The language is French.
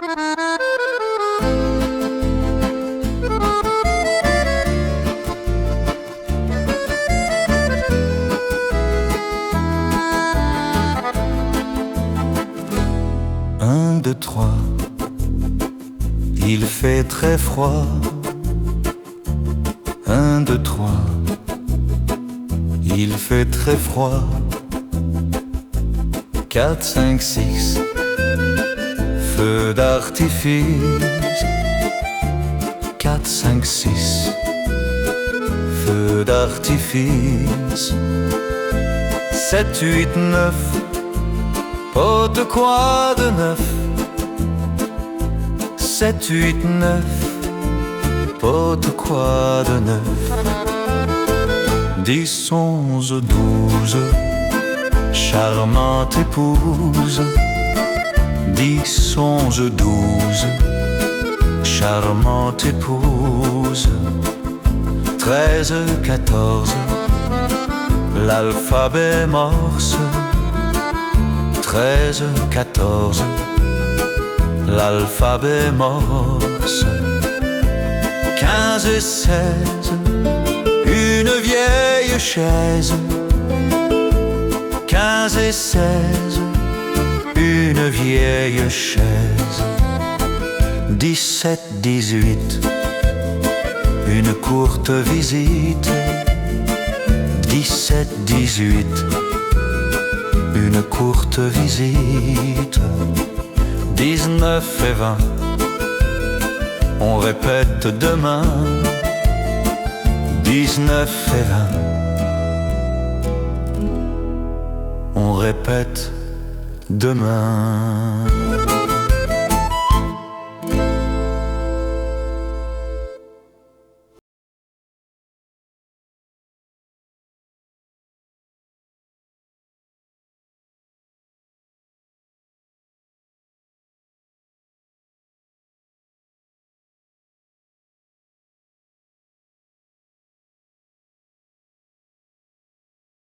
Un, deux, trois, il fait très froid. Un, deux, trois, il fait très froid. 4, 5, 6 Feu d'artifice. 4, 5, 6 Feu d'artifice. 7, 8, 9 Pot de quoi de neuf. 7, 8, 9 Pot de quoi de neuf. 10, 11, 12 charmante épouse, dix, onze, douze, charmante épouse, treize, quatorze, l'alphabet morse, treize, quatorze, l'alphabet morse, quinze et seize, une vieille chaise. quinze et seize, vieille chaise. Dix-sept, dix-huit, une courte visite. Dix-sept, dix-huit, une courte visite. Dix-neuf et vingt, on répète demain. Dix-neuf et vingt. on répète demain.